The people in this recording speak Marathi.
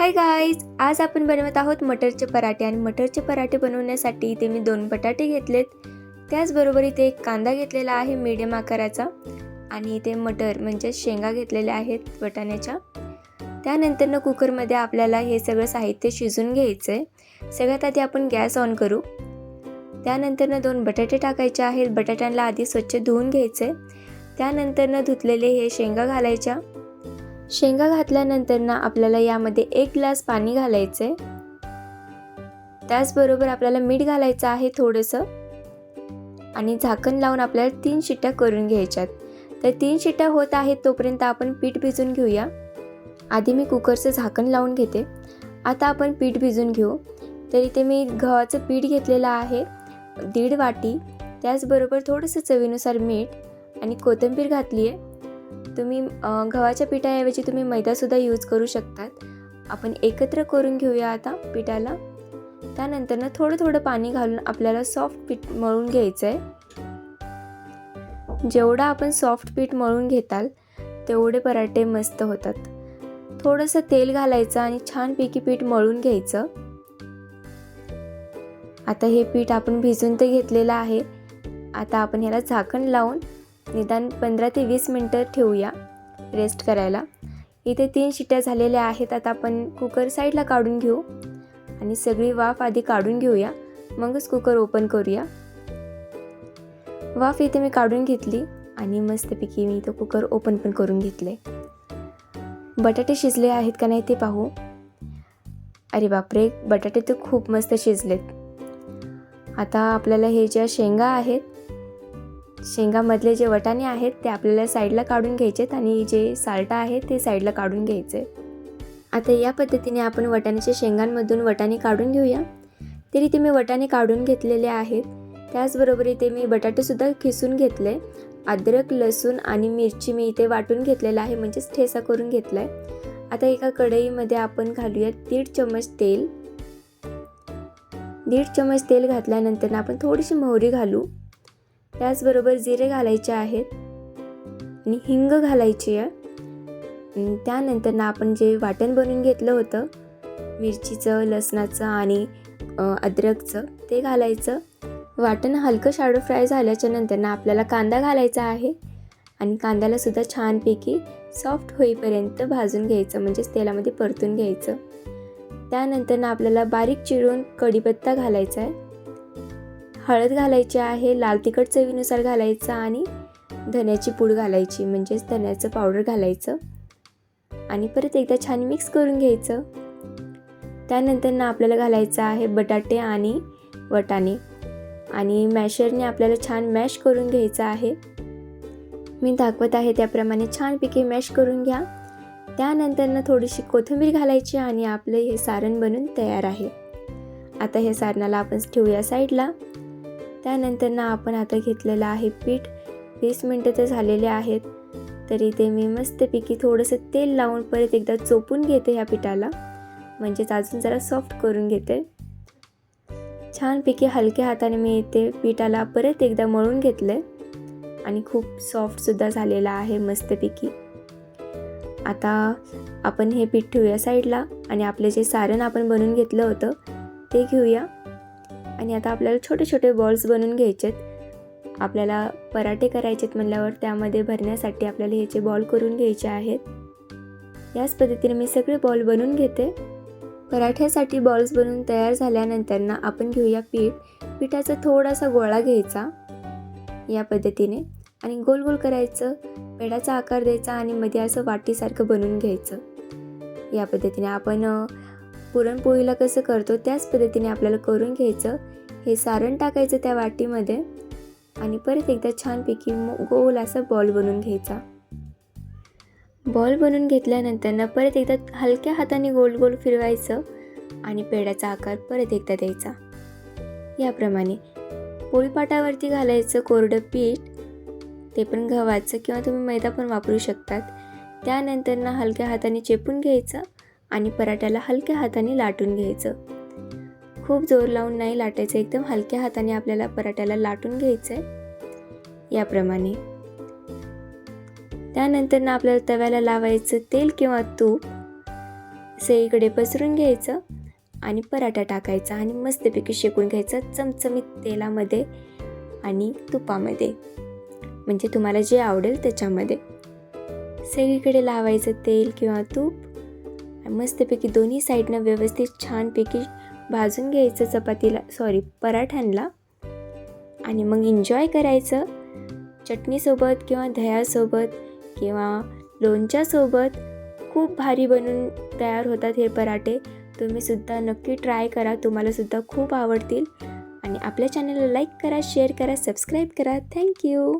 हाय गाईज आज आपण बनवत आहोत मटरचे पराठे आणि मटरचे पराठे बनवण्यासाठी इथे मी दोन बटाटे घेतलेत. त्याचबरोबर इथे एक कांदा घेतलेला आहे मीडियम आकाराचा आणि इथे मटर म्हणजे शेंगा घेतलेल्या आहेत वटाण्याच्या. त्यानंतरनं कुकरमध्ये आपल्याला हे सगळं साहित्य शिजून घ्यायचं आहे सगळ्यात आधी आपण गॅस ऑन करू. त्यानंतरनं दोन बटाटे टाकायचे आहेत. बटाट्यांना आधी स्वच्छ धुवून घ्यायचे त्यानंतरनं धुतलेले हे शेंगा घालायच्या. शेंगा घातल्यानंतर ना आपल्याला यामध्ये एक ग्लास पाणी घालायचं आहे त्याचबरोबर आपल्याला मीठ घालायचं आहे थोडंसं. आणि झाकण लावून आपल्याला तीन शिट्ट्या करून घ्यायच्यात. तर तीन शिट्ट्या होत आहेत तोपर्यंत आपण पीठ भिजून घेऊया. आधी मी कुकरचं झाकण लावून घेते. आता आपण पीठ भिजून घेऊ. तर इथे मी गव्हाचं पीठ घेतलेलं आहे. दीड वाटी. त्याचबरोबर थोडंसं चवीनुसार मीठ आणि कोथिंबीर घातली आहे तुम्ही गव्हाच्या पिठाऐवजी तुम्ही मैदासुद्धा यूज करू शकतात. आपण एकत्र करून घेऊया आता पिठाला. त्यानंतरनं थोडं थोडं पाणी घालून आपल्याला सॉफ्ट पीठ मळून घ्यायचं आहे जेवढं आपण सॉफ्ट पीठ मळून घेताल तेवढे पराठे मस्त होतात. थोडंसं तेल घालायचं आणि छानपैकी पीठ मळून घ्यायचं. आता हे पीठ आपण भिजून तर घेतलेलं आहे. आता आपण ह्याला झाकण लावून निदान पंधरा ते वीस मिनटं ठेवूया रेस्ट करायला. इथे तीन शिट्ट्या झालेल्या आहेत आता आपण कुकर साईडला काढून घेऊ. आणि सगळी वाफ आधी काढून घेऊया. मगच कुकर ओपन करूया. वाफ इथे मी काढून घेतली आणि मस्तपैकी मी इथं कुकर ओपन पण करून घेतले बटाटे शिजले आहेत का नाही ते पाहू. अरे बापरे बटाटे तर खूप मस्त शिजलेत. आता आपल्याला हे ज्या शेंगा आहेत शेंगामधले जे वटाणे आहेत ते आपल्याला साईडला काढून घ्यायचेत आणि जे साल्टा आहे ते साईडला काढून घ्यायचे. आता या पद्धतीने आपण वटाण्याच्या शेंगांमधून वटाणे काढून घेऊया. तरी ते मी वटाणे काढून घेतलेले आहेत. त्याचबरोबर इथे मी बटाटेसुद्धा खिसून घेतले. अद्रक लसूण आणि मिरची मी इथे वाटून घेतलेलं आहे म्हणजेच ठेसा करून घेतला आहे आता एका कढईमध्ये आपण घालूया दीड चम्मच तेल. दीड चम्मच तेल घातल्यानंतर आपण थोडीशी मोहरी घालू. त्याचबरोबर जिरे घालायचे आहेत. आणि हिंग घालायची आहे. त्यानंतर ना आपण जे वाटण बनवून घेतलं होतं मिरचीचं लसणाचं आणि अद्रकचं ते घालायचं. वाटण हलकं शाडो फ्राय झाल्याच्यानंतर ना आपल्याला कांदा घालायचा आहे. आणि कांद्यालासुद्धा छानपैकी सॉफ्ट होईपर्यंत भाजून घ्यायचं म्हणजेच तेलामध्ये परतून घ्यायचं. त्यानंतर ना आपल्याला बारीक चिरून कढीपत्ता घालायचा आहे. हळद घालायची आहे लाल तिखट चवीनुसार घालायचं आणि धन्याची पूड घालायची म्हणजेच धन्याचं पावडर घालायचं. आणि परत एकदा छान मिक्स करून घ्यायचं. त्यानंतर ना आपल्याला घालायचं आहे बटाटे आणि वटाणे. आणि मॅशरने आपल्याला छान मॅश करून घ्यायचं आहे. मी दाखवत आहे त्याप्रमाणे छानपैकी मॅश करून घ्या. त्यानंतरनं थोडीशी कोथिंबीर घालायची आणि आपलं हे सारण बनून तयार आहे. आता हे सारणाला आपण ठेवूया साईडला त्यानंतर ना आपण आता घेतलेलं आहे पीठ. वीस मिनटं तर झालेले आहेत. तरी ते मी मस्तपैकी थोडंसं तेल लावून परत एकदा चोपून घेते ह्या पिठाला. म्हणजेच अजून जरा सॉफ्ट करून घेते. छानपैकी हलक्या हाताने मी इथे पिठाला परत एकदा मळून घेतलं आहे आणि खूप सॉफ्टसुद्धा झालेला आहे मस्तपैकी. आता आपण हे पीठ ठेवूया साईडला आणि आपलं जे सारण आपण बनवून घेतलं होतं ते घेऊया. आणि आता आपल्याला छोटे छोटे बॉल्स बनवून घ्यायचे आहेत आपल्याला पराठे करायचेत म्हणल्यावर त्यामध्ये भरण्यासाठी आपल्याला ह्याचे बॉल करून घ्यायचे आहेत याच पद्धतीने मी सगळे बॉल बनवून घेते. पराठ्यासाठी बॉल्स बनवून तयार झाल्यानंतर ना आपण घेऊया पीठ. पिठाचा थोडासा गोळा घ्यायचा या पद्धतीने आणि गोल गोल करायचं पेडाचा आकार द्यायचा आणि मध्ये असं वाटीसारखं बनवून घ्यायचं. या पद्धतीने आपण पुरणपोळीला कसं करतो त्याच पद्धतीने आपल्याला करून घ्यायचं. हे सारण टाकायचं त्या वाटीमध्ये आणि परत एकदा छानपैकी मो- गोल असा बॉल बनवून घ्यायचा. बॉल बनवून घेतल्यानंतर ना परत एकदा हलक्या हाताने गोल गोल फिरवायचं आणि पेड्याचा आकार परत एकदा द्यायचा. याप्रमाणे पोळीपाटावरती घालायचं कोरडं पीठ ते पण गव्हाचं किंवा तुम्ही मैदा पण वापरू शकतात. त्यानंतर ना हलक्या हाताने चेपून घ्यायचं आणि पराठ्याला हलक्या हाताने लाटून घ्यायचं. खूप जोर लावून नाही लाटायचं एकदम हलक्या हाताने आपल्याला पराठ्याला लाटून घ्यायचं आहे याप्रमाणे. त्यानंतर ना आपल्याला तव्याला लावायचं तेल किंवा तूप सगळीकडे पसरून घ्यायचं आणि पराठा टाकायचा आणि मस्तपैकी शेकून घ्यायचा चमचमीत तेलामध्ये आणि तुपामध्ये. म्हणजे तुम्हाला जे आवडेल त्याच्यामध्ये. सगळीकडे लावायचं तेल किंवा तूप मस्तपैकी दोन्ही साईडनं व्यवस्थित छानपैकी भाजून घ्यायचं चपातीला सॉरी पराठ्यांना आणि मग एन्जॉय करायचं. चटणीसोबत किंवा दह्यासोबत किंवा लोणच्यासोबत खूप भारी बनून तयार होतात हे पराठे. तुम्हीसुद्धा नक्की ट्राय करा. तुम्हालासुद्धा खूप आवडतील. आणि आपल्या चॅनलला लाईक करा शेअर करा सबस्क्राईब करा. थँक्यू